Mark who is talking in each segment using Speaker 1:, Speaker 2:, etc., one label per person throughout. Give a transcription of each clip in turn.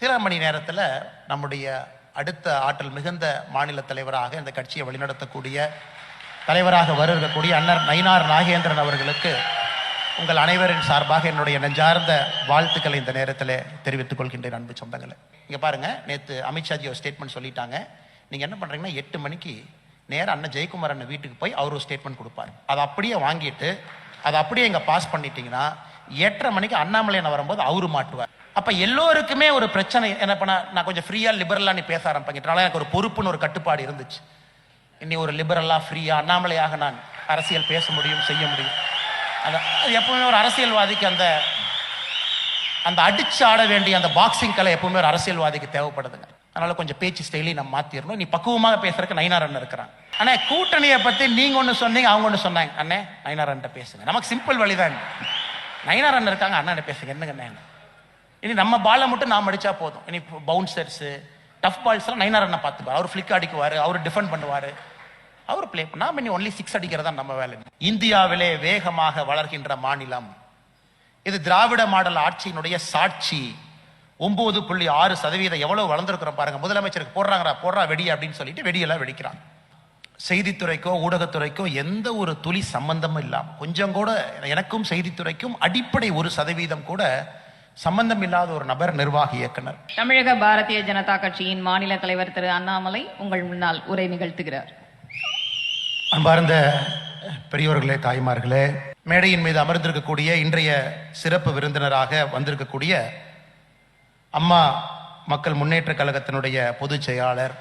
Speaker 1: சில மணி நேரத்தில் நம்முடைய அடுத்த ஆற்றல் மிகுந்த மாநில தலைவராக இந்த கட்சியை வழிநடத்தக்கூடிய தலைவராக வருகக்கூடிய அண்ணர் நயினார் நாகேந்திரன் அவர்களுக்கு உங்கள் அனைவரின் சார்பாக என்னுடைய நெஞ்சார்ந்த வாழ்த்துக்களை இந்த நேரத்தில் தெரிவித்துக் கொள்கின்றேன் அன்பு சொந்தங்களை. இங்கே பாருங்கள் நேற்று அமித்ஷாஜி ஒரு ஸ்டேட்மெண்ட் சொல்லிட்டாங்க. நீங்கள் என்ன பண்ணுறீங்கன்னா எட்டு மணிக்கு நேராக அண்ணன் ஜெயக்குமார் அண்ணன் வீட்டுக்கு போய் அவர் ஒரு ஸ்டேட்மெண்ட் கொடுப்பார். அதை அப்படியே வாங்கிட்டு அதை அப்படியே இங்கே பாஸ் பண்ணிட்டீங்கன்னா எட்டரை மணிக்கு அண்ணாமலை வரும்போது அவரு மாட்டுவார். அப்ப எல்லோருக்குமே ஒரு பிரச்சனை. என்ன பண்ண நான் கொஞ்சம் ஃப்ரீயா லிபரலா நீ பேச ஆரம்பிக்கிறனால எனக்கு ஒரு பொறுப்புன்னு ஒரு கட்டுப்பாடு இருந்துச்சு. இன்னி ஒரு லிபரலா ஃப்ரீயா அண்ணாமலையாக நான் அரசியல் பேச முடியும் செய்ய முடியும். அந்த அது எப்பவுமே ஒரு அரசியல்வாதிக்கு அந்த அந்த அடிச்சு ஆட வேண்டிய அந்த பாக்ஸிங் கலை எப்பவுமே ஒரு அரசியல்வாதிக்கு தேவைப்படுதுங்க. அதனால கொஞ்சம் பேச்சு ஸ்டைலையும் நம்ம மாத்திரணும். நீ பக்குவமாக பேசுறதுக்கு நயினார் அண்ணன் இருக்கிறான். அண்ணே கூட்டணியை பத்தி நீங்க ஒன்று சொன்னீங்க அவங்க ஒன்று சொன்னாங்க. அண்ணே நயினார் அண்ணன் பேசுங்க. நமக்கு சிம்பிள் வழிதான். நயினார் அண்ணன் இருக்காங்க அண்ணன் பேசுங்க. என்னங்க அண்ணே? இனி நம்ம பாலை மட்டும் நாம் அடிச்சா போதும். இனி பவுன்சர்ஸ் டஃப் பால்ஸ்லாம் நைனார் அண்ணன் பார்த்துப்பார். அவர் ஃபிளிக் அடிக்குவார் அவர் டிஃபெண்ட் பண்ணுவார். அவர் பிளே நாம் இனி ஒன்லி சிக்ஸ் அடிக்கிறதா நம்ம வேலை. இந்தியாவிலே வேகமாக வளர்கின்ற மாநிலம். இது திராவிட மாடல் ஆட்சியினுடைய சாட்சி. ஒன்பது புள்ளி ஆறு சதவீதம் எவ்வளவு வளர்ந்துருக்கிறோம் பாருங்க. முதலமைச்சருக்கு போடுறாங்கடா போடுறா வெடி அப்படின்னு சொல்லிட்டு வெடியெல்லாம் வெடிக்கிறாங்க செய்தித்துறைக்கோ ஊடகத்துறைக்கோ எந்த ஒரு துளி சம்பந்தமும் இல்லாமல் கொஞ்சம் கூட எனக்கும் செய்தித்துறைக்கும் அடிப்படை ஒரு சதவீதம் கூட சம்பந்தம் இல்லாத ஒரு நபர் நிர்வாகி இயக்குனர்.
Speaker 2: தமிழக பாரதிய ஜனதா கட்சியின் மாநில தலைவர் திரு அண்ணாமலை உங்கள் முன்னால் உரை நிகழ்த்துகிறார்.
Speaker 1: அன்பார்ந்த பெரியவர்களே தாய்மார்களே மேடையின் மீது அமர்ந்திருக்கக்கூடிய இன்றைய சிறப்பு விருந்தினராக வந்திருக்கக்கூடிய அம்மா மக்கள் முன்னேற்ற கழகத்தினுடைய பொதுச் செயலாளர்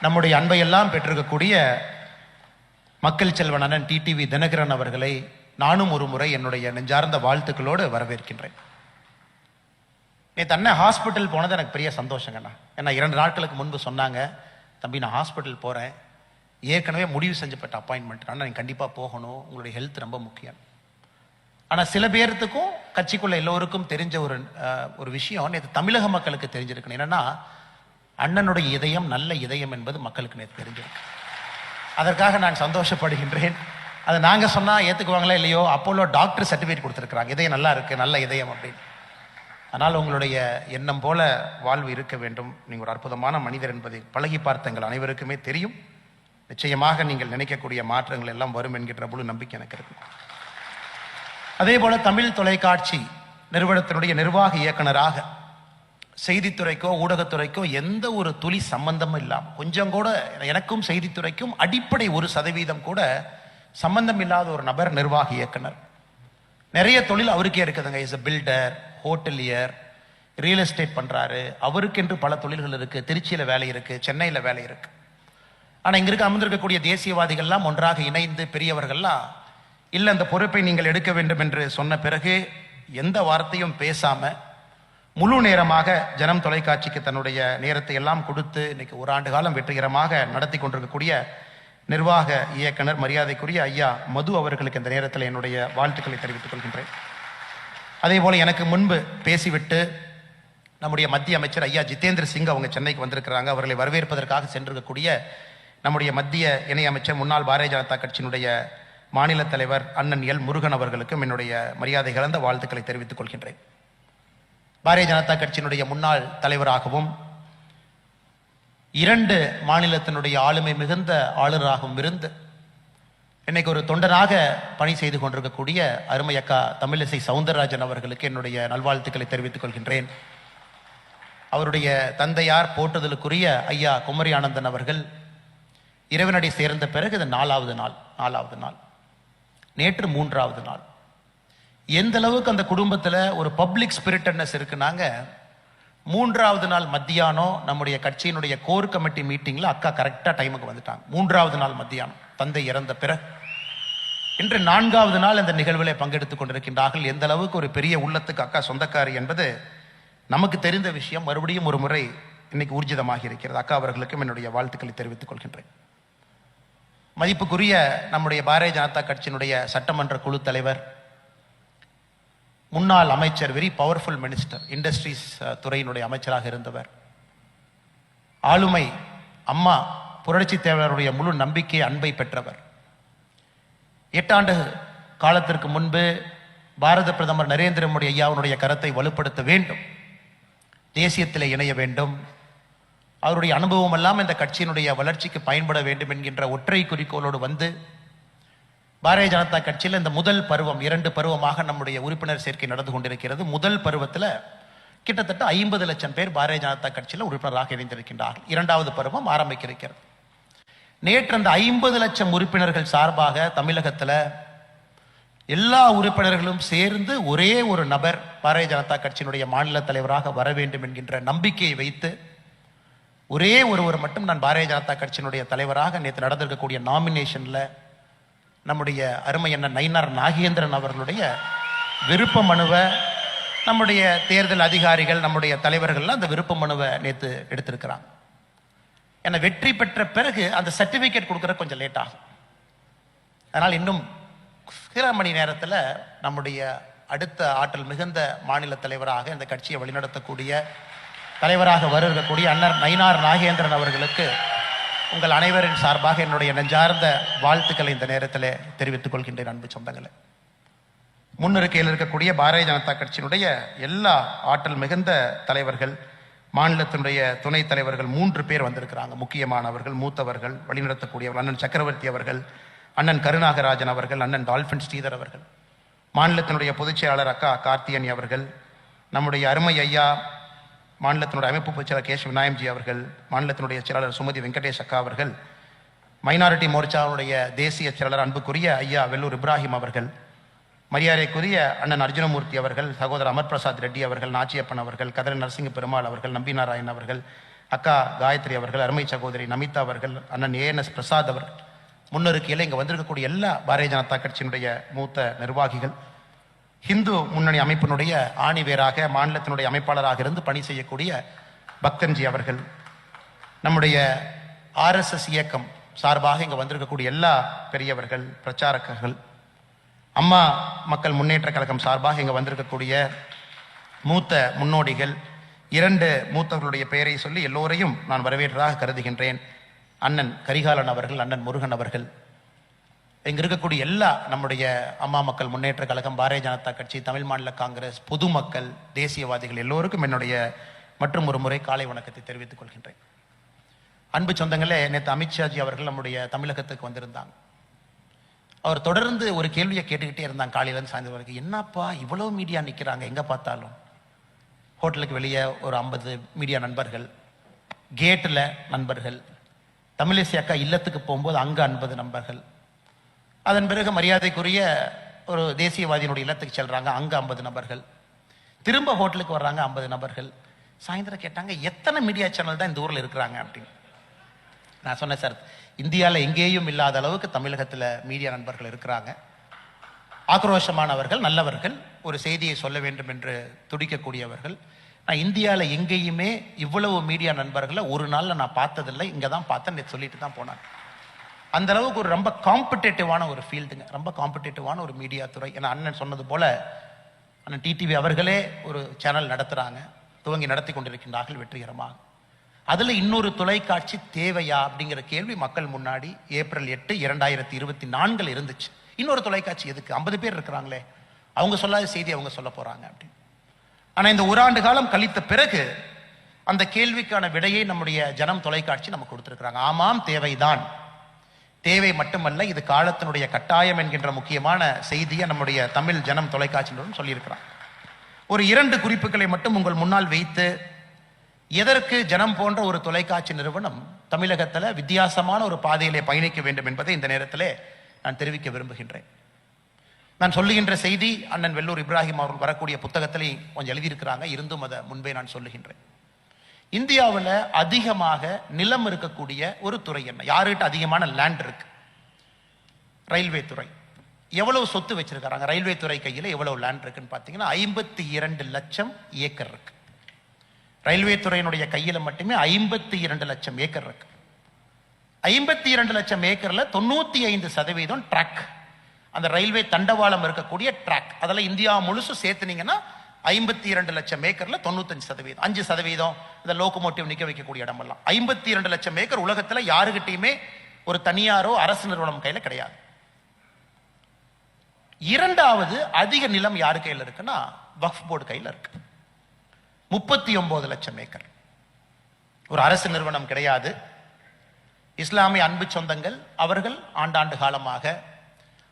Speaker 1: நம்முடைய அன்பையெல்லாம் பெற்றிருக்கக்கூடிய மக்கள் செல்வன் அண்ணன் டிடிவி தினகரன் அவர்களை நானும் ஒரு முறை என்னுடைய நெஞ்சார்ந்த வாழ்த்துக்களோடு வரவேற்கின்றேன். நேற்று அண்ணன் ஹாஸ்பிட்டல் போனது எனக்கு பெரிய சந்தோஷங்கண்ணா. ஏன்னா இரண்டு நாட்களுக்கு முன்பு சொன்னாங்க தம்பி நான் ஹாஸ்பிட்டல் போகிறேன் ஏற்கனவே முடிவு செஞ்சப்பட்ட அப்பாயின்மெண்ட் ஆனால் நீங்கள் கண்டிப்பாக போகணும். உங்களுடைய ஹெல்த் ரொம்ப முக்கியம். ஆனால் சில பேர்த்துக்கும் கட்சிக்குள்ள எல்லோருக்கும் தெரிஞ்ச ஒரு ஒரு விஷயம் நேற்று தமிழக மக்களுக்கு தெரிஞ்சிருக்கணும் என்னன்னா அண்ணனுடைய இதயம் நல்ல இதயம் என்பது மக்களுக்கு நேற்று தெரிஞ்சிருக்கு. அதற்காக நான் சந்தோஷப்படுகின்றேன். அதை நாங்கள் சொன்னால் ஏற்றுக்குவாங்களா இல்லையோ அப்போலோ டாக்டர் சர்டிஃபிகேட் கொடுத்துருக்குறாங்க. இதயம் நல்லா இருக்குது நல்ல இதயம் அப்படின்னு. ஆனால் உங்களுடைய எண்ணம் போல வாழ்வு இருக்க வேண்டும். நீங்கள் ஒரு அற்புதமான மனிதர் என்பதை பழகி பார்த்த எங்கள் அனைவருக்குமே தெரியும். நிச்சயமாக நீங்கள் நினைக்கக்கூடிய மாற்றங்கள் எல்லாம் வரும் என்கின்ற முழு நம்பிக்கை எனக்கு இருக்கு. அதே போல தமிழ் தொலைக்காட்சி நிறுவனத்தினுடைய நிர்வாக இயக்குனராக செய்தித்துறைக்கோ ஊடகத்துறைக்கோ எந்த ஒரு துளி சம்பந்தமும் இல்லாமல் கொஞ்சம் கூட எனக்கும் செய்தித்துறைக்கும் அடிப்படை ஒரு சதவீதம் கூட சம்பந்தம் இல்லாத ஒரு நபர் நிர்வாக இயக்குனர். நிறைய தொழில் அவருக்கே இருக்குதுங்க is a builder hotelier real estate பண்ணுறாரு அவருக்கென்று பல தொழில்கள் இருக்குது திருச்சியில் வேலை இருக்குது சென்னையில் வேலை இருக்குது ஆனால் இங்கே இருக்க அமர்ந்திருக்கக்கூடிய தேசியவாதிகள்லாம் ஒன்றாக இணைந்து பெரியவர்கள்லாம் இல்லை அந்த பொறுப்பை நீங்கள் எடுக்க வேண்டும் என்று சொன்ன பிறகு எந்த வார்த்தையும் பேசாமல் முழு நேரமாக ஜனம் தொலைக்காட்சிக்கு தன்னுடைய நேரத்தை எல்லாம் கொடுத்து இன்னைக்கு ஒரு ஆண்டு காலம் வெற்றிகரமாக நடத்தி கொண்டிருக்கக்கூடிய நிர்வாக இயக்குனர் மரியாதைக்குரிய ஐயா மது அவர்களுக்கு இந்த நேரத்தில் என்னுடைய வாழ்த்துக்களை தெரிவித்துக் கொள்கின்றேன். அதே போல் எனக்கு முன்பு பேசிவிட்டு நம்முடைய மத்திய அமைச்சர் ஐயா ஜிதேந்திர சிங் அவங்க சென்னைக்கு வந்திருக்கிறாங்க. அவர்களை வரவேற்பதற்காக சென்றிருக்கக்கூடிய நம்முடைய மத்திய இணையமைச்சர் முன்னாள் பாரதிய ஜனதா கட்சியினுடைய மாநில தலைவர் அண்ணன் எல் முருகன் அவர்களுக்கும் என்னுடைய மரியாதை கலந்த வாழ்த்துக்களை தெரிவித்துக் கொள்கின்றேன். பாரதிய ஜனதா கட்சியினுடைய முன்னாள் தலைவராகவும் இரண்டு மாநிலத்தினுடைய ஆளுமை மிகுந்த ஆளுநராகவும் இருந்து இன்னைக்கு ஒரு தொண்டனாக பணி செய்து கொண்டிருக்கக்கூடிய அருமையக்கா தமிழிசை சவுந்தரராஜன் அவர்களுக்கு என்னுடைய நல்வாழ்த்துக்களை தெரிவித்துக் கொள்கின்றேன். அவருடைய தந்தையார் போற்றுதலுக்குரிய ஐயா குமரி ஆனந்தன் அவர்கள் இறைவனடி சேர்ந்த பிறகு இது நாலாவது நாள் நாலாவது நாள். நேற்று மூன்றாவது நாள். எந்த அளவுக்கு அந்த குடும்பத்தில் ஒரு பப்ளிக் ஸ்பிரிட்டட்னஸ் இருக்குனாங்க மூன்றாவது நாள் மத்தியானம் நம்முடைய கட்சியினுடைய கோர் கமிட்டி மீட்டிங்ல அக்கா கரெக்டா டைமுக்கு வந்துட்டாங்க. மூன்றாவது நாள் மத்தியானம். தந்தை இறந்த பிறகு. இன்று நான்காவது நாள் இந்த நிகழ்வில் பங்கெடுத்துக் கொண்டிருக்கின்றார்கள். எந்த அளவுக்கு ஒரு பெரிய உள்ளத்துக்கு அக்கா சொந்தக்காரி என்பது நமக்கு தெரிந்த விஷயம். மறுபடியும் ஒரு முறை இன்னைக்கு ஊர்ஜிதமாக இருக்கிறது. அக்கா அவர்களுக்கும் என்னுடைய வாழ்த்துக்களை தெரிவித்துக் கொள்கின்றேன். மதிப்புக்குரிய நம்முடைய பாரதிய ஜனதா கட்சியினுடைய சட்டமன்ற குழு தலைவர் முன்னாள் அமைச்சர் வெரி பவர்ஃபுல் மினிஸ்டர் இண்டஸ்ட்ரீஸ் துறையினுடைய அமைச்சராக இருந்தவர். ஆளுமை அம்மா புரட்சி தேவருடைய முழு நம்பிக்கை அன்பை பெற்றவர். எட்டாண்டு காலத்திற்கு முன்பு பாரத பிரதமர் நரேந்திர மோடி ஐயாவுடைய கரத்தை வலுப்படுத்த வேண்டும். தேசியத்தில் இணைய வேண்டும். அவருடைய அனுபவம் எல்லாம் இந்த கட்சியினுடைய வளர்ச்சிக்கு பயன்பட வேண்டும் என்கின்ற ஒற்றை குறிக்கோளோடு வந்து பாரதிய ஜனதா கட்சியில் இந்த முதல் பருவம் இரண்டு பருவமாக நம்முடைய உறுப்பினர் சேர்க்கை நடந்து கொண்டிருக்கிறது. முதல் பருவத்தில் கிட்டத்தட்ட ஐம்பது லட்சம் பேர் பாரதிய ஜனதா கட்சியில் உறுப்பினராக இணைந்திருக்கின்றார்கள். இரண்டாவது பருவம் ஆரம்பிக்க இருக்கிறது நேற்று அந்த ஐம்பது லட்சம் உறுப்பினர்கள் சார்பாக தமிழகத்தில் எல்லா உறுப்பினர்களும் சேர்ந்து ஒரே ஒரு நபர் பாரதிய ஜனதா கட்சியினுடைய மாநில தலைவராக வர வேண்டும் என்கின்ற நம்பிக்கையை வைத்து ஒரே ஒருவர் மட்டும் நான் பாரதிய ஜனதா கட்சியினுடைய தலைவராக நேற்று நடந்திருக்கக்கூடிய நாமினேஷனில் நம்முடைய அருமை அண்ணன் நயினார் நாகேந்திரன் அவர்களுடைய விருப்ப மனுவை நம்முடைய தேர்தல் அதிகாரிகள் நம்முடைய தலைவர்கள்லாம் அந்த விருப்ப மனுவை நேற்று எடுத்திருக்கிறாங்க. ஏன்னா வெற்றி பெற்ற பிறகு அந்த சர்டிபிகேட் கொடுக்குற கொஞ்சம் லேட் ஆகும். அதனால் இன்னும் சில மணி நேரத்தில் நம்முடைய அடுத்த ஆற்றல் மிகுந்த மாநில தலைவராக இந்த கட்சியை வழிநடத்தக்கூடிய தலைவராக வருகக்கூடிய அண்ணர் நயினார் நாகேந்திரன் அவர்களுக்கு உங்கள் அனைவரின் சார்பாக என்னுடைய நெஞ்சார்ந்த வாழ்த்துக்களை இந்த நேரத்தில் தெரிவித்துக் கொள்கின்றேன் அன்பு சொந்தங்களை. முன்னிருக்கையில் இருக்கக்கூடிய பாரதிய ஜனதா கட்சியினுடைய எல்லா ஆற்றல் மிகுந்த தலைவர்கள் மாநிலத்தினுடைய துணைத் தலைவர்கள் மூன்று பேர் வந்திருக்கிறாங்க. முக்கியமானவர்கள் மூத்தவர்கள் வழிநடத்தக்கூடியவர்கள் அண்ணன் சக்கரவர்த்தி அவர்கள் அண்ணன் கருணாகராஜன் அவர்கள் அண்ணன் டால்பின் ஸ்ரீதர் அவர்கள் மாநிலத்தினுடைய பொதுச் செயலாளர் அக்கா கார்த்தியனி அவர்கள் நம்முடைய அருமை ஐயா மாநிலத்தினுடைய அமைப்பு பொதுச்செயலர் கேஷ் விநாயம்ஜி அவர்கள் மாநிலத்தினுடைய செயலாளர் சுமதி வெங்கடேஷ் அக்கா அவர்கள் மைனாரிட்டி மோர்ச்சாவுடைய தேசிய செயலாளர் அன்புக்குரிய ஐயா வெல்லூர் இப்ராஹிம் அவர்கள் மரியாதைக்குரிய அண்ணன் அர்ஜுனமூர்த்தி அவர்கள் சகோதரர் அமர் பிரசாத் ரெட்டி அவர்கள் நாச்சியப்பன் அவர்கள் கதிர நரசிங்க பெருமாள் அவர்கள் நம்பி நாராயண் அவர்கள் அக்கா காயத்ரி அவர்கள் அருமை சகோதரி நமிதா அவர்கள் அண்ணன் ஏஎன்எஸ் பிரசாத் அவர்கள் முன்னொருக்கையில் இங்கே வந்திருக்கக்கூடிய எல்லா பாரதிய ஜனதா கட்சியினுடைய மூத்த நிர்வாகிகள் ஹிந்து முன்னணி அமைப்பினுடைய ஆணிவேராக மாநிலத்தினுடைய அமைப்பாளராக இருந்து பணி செய்யக்கூடிய பக்தன்ஜி அவர்கள். நம்முடைய ஆர்எஸ்எஸ் இயக்கம் சார்பாக இங்கே வந்திருக்கக்கூடிய எல்லா பெரியவர்கள் பிரச்சாரகர்கள் அம்மா மக்கள் முன்னேற்ற கழகம் சார்பாக இங்கே வந்திருக்கக்கூடிய மூத்த முன்னோடிகள் இரண்டு மூத்தவர்களுடைய பெயரை சொல்லி எல்லோரையும் நான் வரவேற்றதாக கருதுகின்றேன். அண்ணன் கரிகாலன் அவர்கள் அண்ணன் முருகன் அவர்கள். இங்க இருக்கக்கூடிய எல்லா நம்முடைய அம்மா மக்கள் முன்னேற்ற கழகம் பாரதிய ஜனதா கட்சி தமிழ் மாநில காங்கிரஸ் பொதுமக்கள் தேசியவாதிகள் எல்லோருக்கும் என்னுடைய மற்றும் ஒரு முறை காலை வணக்கத்தை தெரிவித்துக் கொள்கின்றேன். அன்பு சொந்தங்களே நேற்று அமித்ஷாஜி அவர்கள் நம்முடைய தமிழகத்துக்கு வந்திருந்தாங்க. அவர் தொடர்ந்து ஒரு கேள்வியை கேட்டுக்கிட்டே இருந்தாங்க காலையிலேருந்து சாயந்தரம் வரைக்கும். என்னப்பா இவ்வளோ மீடியா நிற்கிறாங்க எங்கே பார்த்தாலும்? ஹோட்டலுக்கு வெளியே ஒரு ஐம்பது மீடியா நண்பர்கள் கேட்டில் நண்பர்கள் தமிழிசை அக்கா இல்லத்துக்கு போகும்போது அங்கே ஐம்பது நண்பர்கள். அதன் பிறகு மரியாதைக்குரிய ஒரு தேசியவாதியினுடைய இல்லத்துக்கு செல்றாங்க. அங்கே ஐம்பது நபர்கள். திரும்ப ஹோட்டலுக்கு வர்றாங்க ஐம்பது நபர்கள். சாயந்தரம் கேட்டாங்க எத்தனை மீடியா சேனல் தான் இந்த ஊரில் இருக்கிறாங்க அப்படின்னு. நான் சொன்னேன் சார் இந்தியாவில் எங்கேயும் இல்லாத அளவுக்கு தமிழகத்தில் மீடியா நண்பர்கள் இருக்கிறாங்க. ஆக்ரோஷமானவர்கள் நல்லவர்கள் ஒரு செய்தியை சொல்ல வேண்டும் என்று துடிக்கக்கூடியவர்கள். நான் இந்தியாவில் எங்கேயுமே இவ்வளவு மீடியா நண்பர்களை ஒரு நாளில் நான் பார்த்ததில்லை. இங்கே தான் பார்த்தேன் சொல்லிட்டு தான் போனாங்க. அந்த அளவுக்கு ஒரு ரொம்ப காம்படேட்டிவான ஒரு ஃபீல்டுங்க ரொம்ப காம்படேட்டிவான ஒரு மீடியா துறை. ஏன்னா அண்ணன் சொன்னது போல அண்ணன் டிடிவி அவர்களே ஒரு சேனல் நடத்துகிறாங்க துவங்கி நடத்தி கொண்டிருக்கின்றார்கள் வெற்றிகரமாக. அதில் இன்னொரு தொலைக்காட்சி தேவையா அப்படிங்கிற கேள்வி மக்கள் முன்னாடி ஏப்ரல் எட்டு இரண்டாயிரத்தி இருபத்தி நான்கில் இருந்துச்சு. இன்னொரு தொலைக்காட்சி எதுக்கு? ஐம்பது பேர் இருக்கிறாங்களே. அவங்க சொல்லாத செய்தி அவங்க சொல்ல போகிறாங்க அப்படின்னு. ஆனால் இந்த ஒரு ஆண்டு காலம் கழித்த பிறகு அந்த கேள்விக்கான விடையை நம்முடைய ஜனம் தொலைக்காட்சி நமக்கு கொடுத்துருக்குறாங்க. ஆமாம் தேவைதான். தேவை மட்டுமல்ல இது காலத்தினுடைய கட்டாயம் என்கின்ற முக்கியமான செய்தியை நம்முடைய தமிழ் ஜனம் தொலைக்காட்சியினரும் சொல்லியிருக்கிறான் ஒரு இரண்டு குறிப்புகளை மட்டும் உங்கள் முன்னால் வைத்து எதற்கு ஜனம் போன்ற ஒரு தொலைக்காட்சி நிறுவனம் தமிழகத்துல வித்தியாசமான ஒரு பாதையிலே பயணிக்க வேண்டும் என்பதை இந்த நேரத்திலே நான் தெரிவிக்க விரும்புகின்றேன். நான் சொல்லுகின்ற செய்தி அண்ணன் வெள்ளூர் இப்ராஹிம் அவர்கள் வரக்கூடிய புத்தகத்திலையும் கொஞ்சம் எழுதியிருக்கிறாங்க இருந்தும் அதை முன்பே நான் சொல்லுகின்றேன். இந்தியாவில் அதிகமாக நிலம் இருக்கக்கூடிய ஒரு துறை என்ன? யாருக்கிட்ட அதிகமான லேண்ட் இருக்கு? ரயில்வே துறை. எவ்வளவு சொத்து வச்சிருக்காங்க? ரயில்வே துறை கையில் எவ்வளவு லேண்ட் இருக்குன்னு பார்த்தீங்கன்னா ஐம்பத்தி இரண்டு லட்சம் ஏக்கர் இருக்கு. ரயில்வே துறையினுடைய கையில் மட்டுமே ஐம்பத்தி இரண்டு லட்சம் ஏக்கர் இருக்கு. ஐம்பத்தி இரண்டு லட்சம் ஏக்கரில் தொண்ணூத்தி ஐந்து சதவீதம் ட்ராக் அந்த ரயில்வே தண்டவாளம் இருக்கக்கூடிய ட்ராக் அதெல்லாம் இந்தியா முழுசும் சேர்த்துனீங்கன்னா ஐம்பத்தி இரண்டு லட்சம் ஏக்கர்ல தொண்ணூத்தஞ்சு சதவீதம் அஞ்சு சதவீதம் இந்த லோக்கோமோட்டிவ் நிக்க வைக்கக்கூடிய இடமெல்லாம். ஐம்பத்தி இரண்டு லட்சம் ஏக்கர் உலகத்துல யாருகிட்டையுமே ஒரு தனியாரோ அரசு நிறுவனம் கையில கிடையாது. இரண்டாவது அதிக நிலம் யாரு கையில இருக்குன்னா வக்ஃப் போர்டு கையில இருக்கு. முப்பத்தி ஒன்பது லட்சம் ஏக்கர். ஒரு அரசு நிறுவனம் கிடையாது. இஸ்லாமிய அன்பு சொந்தங்கள் அவர்கள் ஆண்டாண்டு காலமாக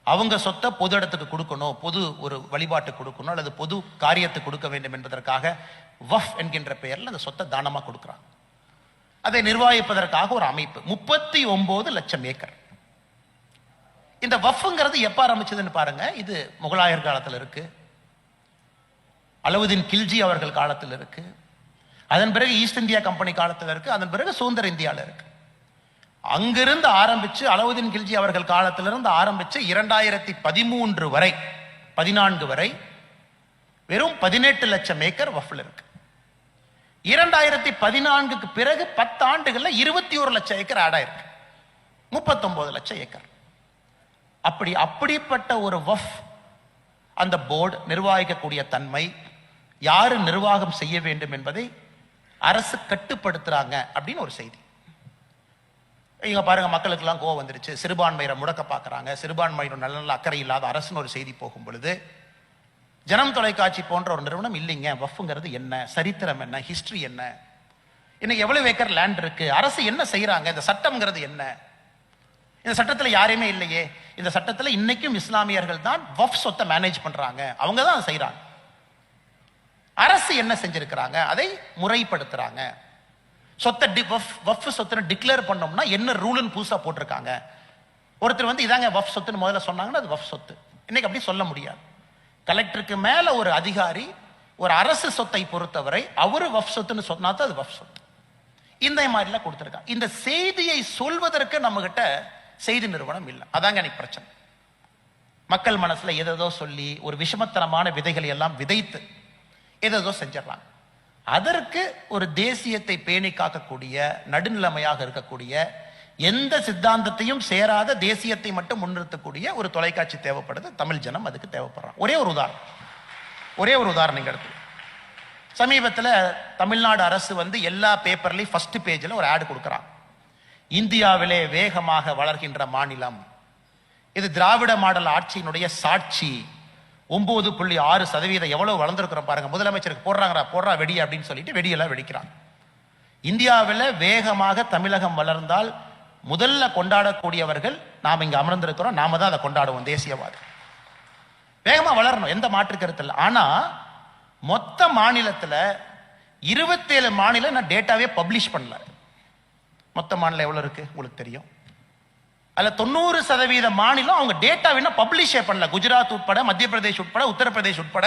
Speaker 1: அவங்க சொத்தை பொது இடத்துக்கு கொடுக்கணும் பொது ஒரு வழிபாட்டு கொடுக்கணும் அல்லது பொது காரியத்துக்கு கொடுக்க வேண்டும் என்பதற்காக வஃப் என்கின்ற பெயரில் அந்த சொத்தை தானமாக கொடுக்குறாங்க. அதை நிர்வகிப்பதற்காக ஒரு அமைப்பு. முப்பத்தி ஒன்பது லட்சம் ஏக்கர். இந்த வஃப்ங்கிறது எப்ப ஆரம்பிச்சதுன்னு பாருங்க. இது முகலாயர் காலத்தில் இருக்கு. அலவுதீன் கில்ஜி அவர்கள் காலத்தில் இருக்கு. அதன் பிறகு ஈஸ்ட் இந்தியா கம்பெனி காலத்தில் இருக்கு. அதன் பிறகு சுதந்திர இந்தியாவில் இருக்கு. அங்கிருந்து ஆரம்பிச்சு அலவுதீன் கில்ஜி அவர்கள் காலத்திலிருந்து ஆரம்பிச்சு இரண்டாயிரத்தி பதிமூன்று வரை பதினான்கு வரை வெறும் பதினெட்டு லட்சம் ஏக்கர் வஃபில் இருக்கு. இரண்டாயிரத்தி பதினான்குக்கு பிறகு பத்து ஆண்டுகள்ல இருபத்தி ஒரு லட்சம் ஏக்கர் ஆட் ஆயிருக்கு. முப்பத்தொன்பது லட்சம் ஏக்கர். அப்படி அப்படிப்பட்ட ஒரு வஃப் அந்த போர்டு நிர்வாகிக்கக்கூடிய தன்மை யாரு நிர்வாகம் செய்ய வேண்டும் என்பதை அரசு கட்டுப்படுத்துறாங்க அப்படின்னு ஒரு செய்தி. இங்க பாருங்க மக்களுக்கெல்லாம் கோவம் வந்துருச்சு. சிறுபான்மையரை முடக்க பார்க்குறாங்க. சிறுபான்மையினர் நல்ல நல்ல அக்கறை இல்லாத அரசுன்னு ஒரு செய்தி போகும் பொழுது ஜனம் தொலைக்காட்சி போன்ற ஒரு நிறுவனம் இல்லைங்க. வஃப்ங்கிறது என்ன? சரித்திரம் என்ன? ஹிஸ்டரி என்ன? இன்னைக்கு எவ்வளவு ஏக்கர் லேண்ட் இருக்கு? அரசு என்ன செய்யறாங்க இந்த சட்டம்ங்கிறது என்ன? இந்த சட்டத்துல யாரையுமே இல்லையே. இந்த சட்டத்துல இன்னைக்கும் இஸ்லாமியர்கள் தான் வஃப் சொத்தை மேனேஜ் பண்றாங்க. அவங்க தான் செய்யறாங்க அரசு என்ன செஞ்சிருக்கிறாங்க? அதை முறைப்படுத்துறாங்க. சொத்தை டி வஃப் வஃப் சொத்துன்னு டிக்ளேர் பண்ணோம்னா என்ன ரூல்னு புதுசாக போட்டிருக்காங்க. ஒருத்தர் வந்து இதாங்க வஃப் சொத்துன்னு முதல்ல சொன்னாங்கன்னா அது வஃப் சொத்து. இன்னைக்கு அப்படி சொல்ல முடியாது. கலெக்டருக்கு மேலே ஒரு அதிகாரி ஒரு அரசு சொத்தை பொறுத்தவரை அவரு வஃப் சொத்துன்னு சொன்னா தான் அது வஃப் சொத்து. இந்த மாதிரிலாம் கொடுத்துருக்காங்க. இந்த செய்தியை சொல்வதற்கு நம்ம கிட்ட செய்தி நிறுவனம் இல்லை. அதாங்க எனக்கு பிரச்சனை. மக்கள் மனசுல எதோ சொல்லி ஒரு விஷமத்தனமான விதைகளை எல்லாம் விதைத்து எதோ செஞ்சிடறாங்க அதற்கு ஒரு தேசியத்தை பேணி காக்கக்கூடிய நடுநிலைமையாக இருக்கக்கூடிய எந்த சித்தாந்தத்தையும் சேராத தேசியத்தை மட்டும் முன்னிறுத்தக்கூடிய ஒரு தொலைக்காட்சி தேவைப்படுது. தமிழ் ஜனம் அதுக்கு தேவைப்படுறான் ஒரே ஒரு உதாரணம். ஒரே ஒரு உதாரணம் இங்க எடுத்து சமீபத்தில் தமிழ்நாடு அரசு வந்து எல்லா பேப்பர்லையும் ஃபர்ஸ்ட் பேஜில் ஒரு ஆடு கொடுக்குறான் இந்தியாவிலே வேகமாக வளர்கின்ற மாநிலம். இது திராவிட மாடல் ஆட்சியினுடைய சாட்சி. ஒன்பது புள்ளி ஆறு சதவீதம் எவ்வளவு வளர்ந்துருக்கிறோம் பாருங்க. முதலமைச்சருக்கு போடுறாங்கடா போடுறா வெடி அப்படின்னு சொல்லிட்டு வெடியெல்லாம் வெடிக்கிறாங்க இந்தியாவில் வேகமாக தமிழகம் வளர்ந்தால் முதல்ல கொண்டாடக்கூடியவர்கள் நாம் இங்கே அமர்ந்திருக்கிறோம். நாம தான் அதை கொண்டாடுவோம் தேசியவாதம் வேகமாக வளரணும் எந்த மாற்று கருத்து இல்லை மொத்த மாநிலத்தில் இருபத்தேழு மாநிலம் நான் டேட்டாவே பப்ளிஷ் பண்ணல. மொத்த மாநிலம் எவ்வளோ இருக்குது உங்களுக்கு தெரியும். அதில் தொண்ணூறு சதவீத மாநிலம் அவங்க டேட்டா வேணா பப்ளிஷே பண்ணல. குஜராத் உட்பட மத்திய பிரதேஷ் உட்பட உத்தரப்பிரதேஷ் உட்பட.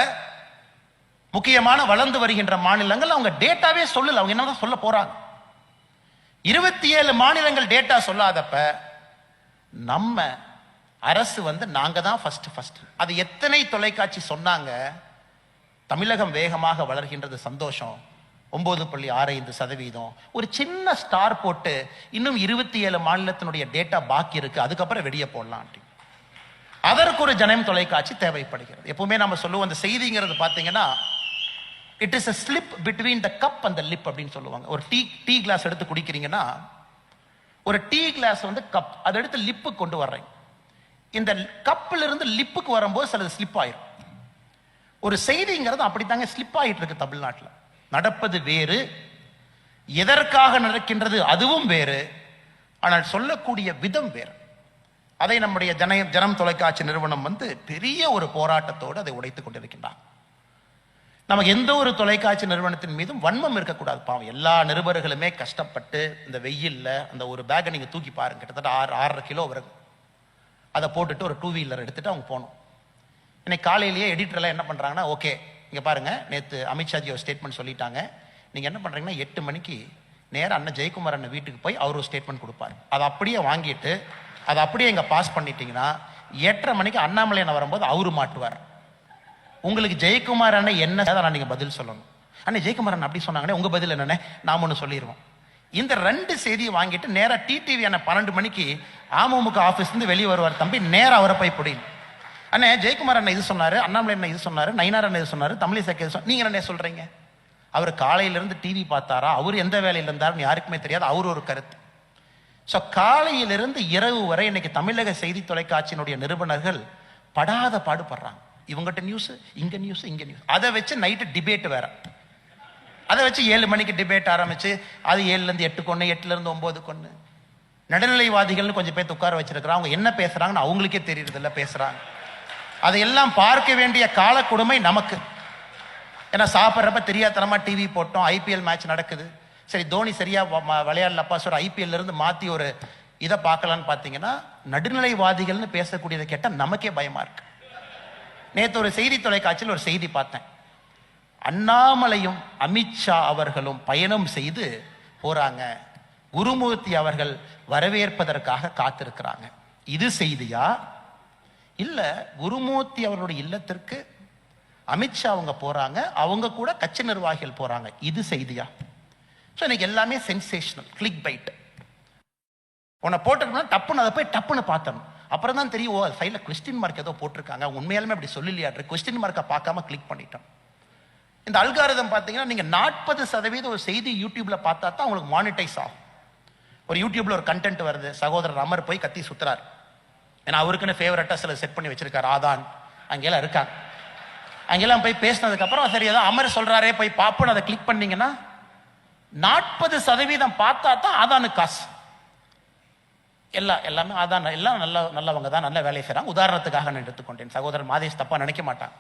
Speaker 1: முக்கியமான வளர்ந்து வருகின்ற மாநிலங்கள் அவங்க டேட்டாவே சொல்லல. அவங்க என்னதான் சொல்ல போறாங்க? இருபத்தி ஏழு மாநிலங்கள் டேட்டா சொல்லாதப்ப நம்ம அரசு வந்து நாங்க தான் ஃபர்ஸ்ட் ஃபர்ஸ்ட் அது எத்தனை தொலைக்காட்சி சொன்னாங்க? தமிழகம் வேகமாக வளர்கின்றது சந்தோஷம். ஒம்பது புள்ளி ஆறு ஐந்து சதவீதம். ஒரு சின்ன ஸ்டார் போட்டு இன்னும் இருபத்தி ஏழு மாநிலத்தினுடைய டேட்டா பாக்கி இருக்கு அதுக்கப்புறம் வெளியே போடலாம் அதற்கு ஒரு ஜனம் தொலைக்காட்சி தேவைப்படுகிறது. எப்பவுமே நம்ம சொல்லுவோம் அந்த செய்திங்கிறது பார்த்தீங்கன்னா it is a slip between the cup அந்த லிப் அப்படின்னு சொல்லுவாங்க. ஒரு டீ டீ கிளாஸ் எடுத்து குடிக்கிறீங்கன்னா ஒரு டீ கிளாஸ் வந்து கப் அதை எடுத்து லிப்பு கொண்டு வர்றேன். இந்த கப்பில் இருந்து லிப்புக்கு வரும்போது சிலது ஸ்லிப் ஆயிரும். ஒரு செய்திங்கிறது அப்படித்தாங்க ஸ்லிப் ஆகிட்டு இருக்கு தமிழ்நாட்டில். நடப்பது வேறு எதற்காக நடக்கின்றது அதுவும் வேறு ஆனால் சொல்லக்கூடிய விதம் வேறு. அதை நம்முடைய ஜன ஜனம் தொலைக்காட்சி நிறுவனம் வந்து பெரிய ஒரு போராட்டத்தோடு அதை உடைத்துக் கொண்டிருக்கின்றான். நமக்கு எந்த ஒரு தொலைக்காட்சி நிறுவனத்தின் மீதும் வன்மம் இருக்கக்கூடாது. பாவம் எல்லா நிருபர்களுமே கஷ்டப்பட்டு இந்த வெயிலில் அந்த ஒரு பேக்கை நீங்கள் தூக்கி பாருங்க கிட்டத்தட்ட ஆறு ஆறரை கிலோ வரும். அதை போட்டுட்டு ஒரு டூ வீலர் எடுத்துட்டு அவங்க போகணும். இன்னைக்கு காலையிலேயே எடிட்டர்லாம் என்ன பண்ணுறாங்கன்னா ஓகே இங்கே பாருங்கள் நேற்று அமித்ஷாஜி ஒரு ஸ்டேட்மெண்ட் சொல்லிட்டாங்க. நீங்கள் என்ன பண்ணுறீங்கன்னா எட்டு மணிக்கு நேராக அண்ணன் ஜெயக்குமார் அண்ணன் வீட்டுக்கு போய் அவர் ஒரு ஸ்டேட்மெண்ட் கொடுப்பார். அதை அப்படியே வாங்கிட்டு அதை அப்படியே இங்கே பாஸ் பண்ணிட்டீங்கன்னா எட்டரை மணிக்கு அண்ணாமலை அண்ணன் வரும்போது அவரு மாட்டுவார். உங்களுக்கு ஜெயக்குமார் அண்ணன் என்ன நான் நீங்கள் பதில் சொல்லணும். அண்ணன் ஜெயக்குமார் அண்ணன் அப்படி சொன்னாங்கன்னே உங்கள் பதில் என்னென்ன நாம் ஒன்று சொல்லிடுவோம் இந்த ரெண்டு செய்தியை வாங்கிட்டு நேராக டிடிவி அண்ணன் பன்னெண்டு மணிக்கு அமமுக ஆஃபீஸ்லேருந்து வெளியே வருவார் தம்பி நேராக அவரை போய் பிடிக்கும் அண்ணே ஜெயக்குமார் அண்ணன் இது சொன்னாரு அண்ணாமலை அண்ணன் இது சொன்னாரு நயினார் அண்ணன் இது சொன்னாரு தமிழிசை இது சொன்ன நீங்க என்ன சொல்றீங்க. அவர் காலையிலிருந்து டிவி பார்த்தாரா? அவர் எந்த வேலையில் இருந்தாருன்னு யாருக்குமே தெரியாது. அவர் ஒரு கருத்து. ஸோ காலையிலிருந்து இரவு வரை இன்னைக்கு தமிழக செய்தி தொலைக்காட்சியினுடைய நிறுவனர்கள் படாத பாடுபடுறாங்க. இவங்ககிட்ட நியூஸ் இங்க நியூஸ் இங்க நியூஸ் அதை வச்சு நைட்டு டிபேட் வேற. அதை வச்சு ஏழு மணிக்கு டிபேட் ஆரம்பிச்சு அது ஏழுல இருந்து எட்டு கொன்று எட்டுல இருந்து ஒன்பது நடுநிலைவாதிகள்னு கொஞ்சம் பேர் உட்கார வச்சிருக்கிறாங்க. அவங்க என்ன பேசுறாங்கன்னு அவங்களுக்கே தெரியறதில்ல பேசுகிறாங்க பேசுறாங்க. அதையெல்லாம் பார்க்க வேண்டிய கால கொடுமை நமக்கு. ஏன்னா சாப்பிட்றப்ப தெரியாதனமா டிவி போட்டோம் ஐபிஎல் மேட்ச் நடக்குது. சரி தோனி சரியா வ- விளையாடலப்பா சொல்ற ஐபிஎல்ல இருந்து மாத்தி ஒரு இதை பார்க்கலான்னு பார்த்தீங்கன்னா நடுநிலைவாதிகள்னு பேசக்கூடியதை கேட்டால் நமக்கே பயமா இருக்கு. நேற்று ஒரு செய்தி தொலைக்காட்சியில் ஒரு செய்தி பார்த்தேன். அண்ணாமலையும் அமித்ஷா அவர்களும் பயணம் செய்து போறாங்க. குருமூர்த்தி அவர்கள் வரவேற்பதற்காக காத்திருக்கிறாங்க. இது செய்தியா? இல்லை குருமூர்த்தி அவர்களுடைய இல்லத்திற்கு அமித்ஷா அவங்க போகிறாங்க அவங்க கூட கட்சி நிர்வாகிகள் போகிறாங்க இது செய்தியா? ஸோ இன்னைக்கு எல்லாமே சென்சேஷனல் கிளிக் பைட் உன்னை போட்டிருக்கணும் டப்புன்னு அதை போய் டப்புன்னு பார்த்தணும் அப்புறம் தான் தெரியும் ஓ சைடில் கொஸ்டின் மார்க் ஏதோ போட்டிருக்காங்க. உண்மையாலுமே அப்படி சொல்லலையாட்ரு கொஸ்டின் மார்க்கை பார்க்காம கிளிக் பண்ணிட்டோம். இந்த அல்காரிதம் பார்த்தீங்கன்னா நீங்கள் நாற்பது சதவீதம் ஒரு செய்தி யூடியூப்பில் பார்த்தா தான் உங்களுக்கு மானிட்டைஸ் ஆகும். ஒரு யூடியூப்பில் ஒரு கண்டென்ட் வருது சகோதரர் அமர் போய் கத்தி சுத்துறாரு. ஏன்னா அவருக்குன்னு ஃபேவரட்டாக சில செட் பண்ணி வச்சிருக்காரு ஆதான். அங்கெல்லாம் இருக்காங்க. அங்கெல்லாம் போய் பேசினதுக்கப்புறம் சரி ஏதோ அமர் சொல்கிறாரே போய் பார்ப்போன்னு அதை கிளிக் பண்ணீங்கன்னா நாற்பது சதவீதம் பார்த்தா தான் ஆதானு காசு. எல்லா எல்லாமே அதான் எல்லாம் நல்ல நல்லவங்க தான் நல்ல வேலையை செய்கிறாங்க உதாரணத்துக்காக நான் எடுத்துக்கொண்டேன். சகோதரர் மாதேஷ் தப்பாக நினைக்க மாட்டான்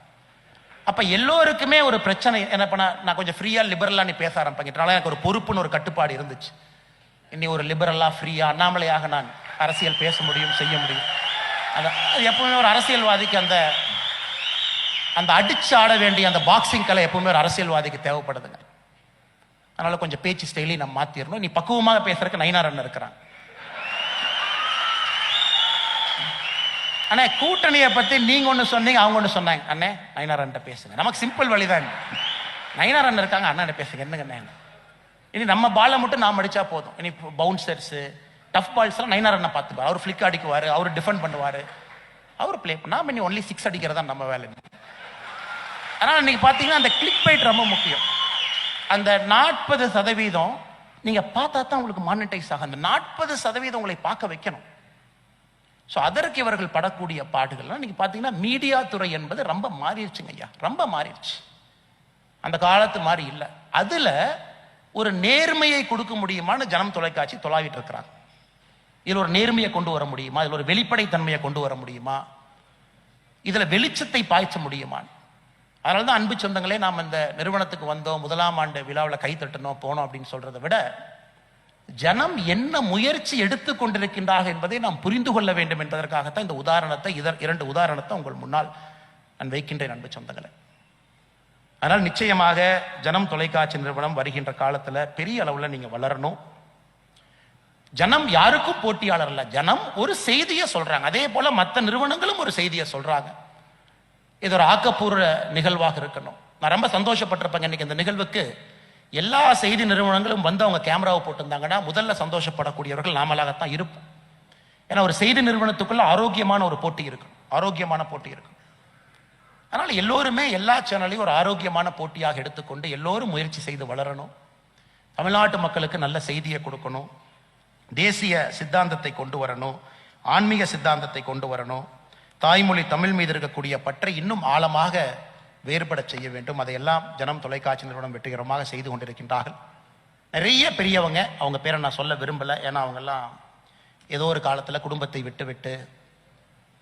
Speaker 1: அப்போ எல்லோருக்குமே ஒரு பிரச்சனை என்ன பண்ண நான் கொஞ்சம் ஃப்ரீயாக லிபரலாக நீ பேச ஆரம்பிக்கிறனால எனக்கு ஒரு பொறுப்புன்னு ஒரு கட்டுப்பாடு இருந்துச்சு. இனி ஒரு லிபரலாக ஃப்ரீயாக அண்ணாமலையாக நான் அரசியல் பேச முடியும் செய்ய முடியும். அது அது எப்பவுமே ஒரு அரசியல்வாதிக்கு அந்த அந்த அடிச்சு ஆட வேண்டிய அந்த பாக்ஸிங் கலை எப்பவுமே ஒரு அரசியல்வாதிக்கு தேவைப்படுதுங்க. அதனால கொஞ்சம் பேச்சு ஸ்டைலையும் நம்ம மாத்திரணும். நீ பக்குவமாக பேசுறதுக்கு நைனார் அண்ணன் இருக்கிறான். அண்ணே கூட்டணியை பத்தி நீங்க ஒண்ணு சொன்னீங்க அவங்க ஒண்ணு சொன்னாங்க. அண்ணே நயினார் அண்ணன் பேசுங்க. நமக்கு சிம்பிள் வழிதான் நயினார் அண்ணன் இருக்காங்க அண்ணன் பேசுங்க. என்னங்க அண்ணே? இனி நம்ம பாலை மட்டும் நாம் அடிச்சா போதும். இனி பவுன்சர்ஸ் டஃப் பால்ஸ்லாம் எல்லாம் நயினார் பார்த்துப்பார் அவர் ஃபிளிக் அடிக்குவார் அவர் டிஃபெண்ட் பண்ணுவார். அவர் ப்ளே நாம இனி ஒன்லி சிக்ஸ் அடிக்கிறதா நம்ம வேலை. ஆனால் இன்னைக்கு பார்த்தீங்கன்னா அந்த கிளிக் பைட் ரொம்ப முக்கியம். அந்த நாற்பது சதவீதம் நீங்கள் பார்த்தா தான் உங்களுக்கு மானிட்டைஸ் ஆகும். அந்த நாற்பது சதவீதம் உங்களை பார்க்க வைக்கணும். ஸோ அதற்கு இவர்கள் படக்கூடிய பாடுகள்லாம் நீங்கள் பார்த்தீங்கன்னா மீடியா துறை என்பது ரொம்ப மாறிடுச்சுங்க ஐயா. ரொம்ப மாறிடுச்சு. அந்த காலத்து மாதிரி இல்லை. அதில் ஒரு நேர்மையை கொடுக்க முடியுமான்னு ஜனம் தொலைக்காட்சி தொலாவிட்டு இருக்கிறாங்க. இதில் ஒரு நேர்மையை கொண்டு வர முடியுமா? இதில் ஒரு வெளிப்படைத்தன்மையை கொண்டு வர முடியுமா? இதில் வெளிச்சத்தை பாய்ச்ச முடியுமா? அதனால தான் அன்பு சொந்தங்களே நாம் இந்த நிறுவனத்துக்கு வந்தோம் முதலாம் ஆண்டு விழாவில் கை தட்டணும் போனோம் அப்படின்னு சொல்றதை விட ஜனம் என்ன முயற்சி எடுத்துக் கொண்டிருக்கின்றார்கள் என்பதை நாம் புரிந்து கொள்ள வேண்டும் என்பதற்காகத்தான் இந்த உதாரணத்தை இதர் இரண்டு உதாரணத்தை உங்கள் முன்னால் நான் வைக்கின்றேன் அன்பு சொந்தங்களை. அதனால் நிச்சயமாக ஜனம் தொலைக்காட்சி நிறுவனம் வருகின்ற காலத்தில் பெரிய அளவில் நீங்கள் வளரணும். ஜனம் யாருக்கும் போட்டியாளர் இல்லை ஜனம் ஒரு செய்தியை சொல்றாங்க. அதே போல மற்ற நிறுவனங்களும் ஒரு செய்தியை சொல்றாங்க. இது ஒரு ஆக்கப்பூர்வ நிகழ்வாக இருக்கணும். நான் ரொம்ப சந்தோஷப்பட்டிருப்பேங்க இன்னைக்கு இந்த நிகழ்வுக்கு. எல்லா செய்தி நிறுவனங்களும் வந்து அவங்க கேமராவை போட்டிருந்தாங்கன்னா முதல்ல சந்தோஷப்படக்கூடியவர்கள் நாமளாகத்தான் இருப்போம். ஏன்னா ஒரு செய்தி நிறுவனத்துக்குள்ள ஆரோக்கியமான ஒரு போட்டி இருக்கும். ஆரோக்கியமான போட்டி இருக்கும். அதனால எல்லோருமே எல்லா சேனலையும் ஒரு ஆரோக்கியமான போட்டியாக எடுத்துக்கொண்டு எல்லோரும் முயற்சி செய்து வளரணும். தமிழ்நாட்டு மக்களுக்கு நல்ல செய்தியை கொடுக்கணும். தேசிய சித்தாந்தத்தை கொண்டு வரணும் ஆன்மீக சித்தாந்தத்தை கொண்டு வரணும் தாய்மொழி தமிழ் மீது இருக்கக்கூடிய பற்றை இன்னும் ஆழமாக வேறுபட செய்ய வேண்டும். அதையெல்லாம் ஜனம் தொலைக்காட்சி நிறுவனம் வெற்றிகரமாக செய்து கொண்டிருக்கின்றார்கள். நிறைய பெரியவங்க அவங்க பேரை நான் சொல்ல விரும்பலை. ஏன்னா அவங்கெல்லாம் ஏதோ ஒரு காலத்தில் குடும்பத்தை விட்டு விட்டு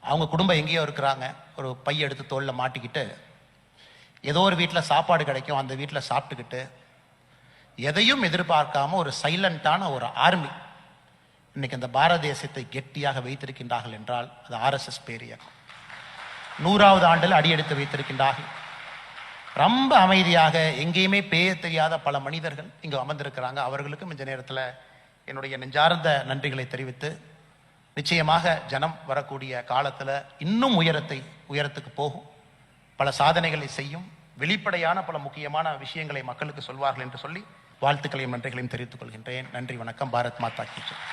Speaker 1: அவங்க குடும்பம் எங்கேயோ இருக்கிறாங்க. ஒரு பை எடுத்து தோளில் மாட்டிக்கிட்டு ஏதோ ஒரு வீட்டில் சாப்பாடு கிடைக்கும். அந்த வீட்டில் சாப்பிட்டுக்கிட்டு எதையும் எதிர்பார்க்காம ஒரு சைலண்டான ஒரு ஆர்மி இன்னைக்கு அந்த பாரத தேசத்தை கெட்டியாக வைத்திருக்கின்றார்கள் என்றால் அது ஆர்எஸ்எஸ் பேரியக்கம் நூறாவது ஆண்டில் அடியெடுத்து வைத்திருக்கின்றார்கள். ரொம்ப அமைதியாக எங்கேயுமே பேய தெரியாத பல மனிதர்கள் இங்கு அமர்ந்திருக்கிறாங்க. அவர்களுக்கும் இந்த நேரத்தில் என்னுடைய நெஞ்சார்ந்த நன்றிகளை தெரிவித்து நிச்சயமாக ஜனம் வரக்கூடிய காலத்தில் இன்னும் உயரத்தை உயரத்துக்கு போகும். பல சாதனைகளை செய்யும் வெளிப்படையான பல முக்கியமான விஷயங்களை மக்களுக்கு சொல்வார்கள் என்று சொல்லி வாழ்த்துக்களையும் நன்றிகளையும் தெரிவித்துக் கொள்கின்றேன். நன்றி வணக்கம். பாரத் மாதா கீச்சன்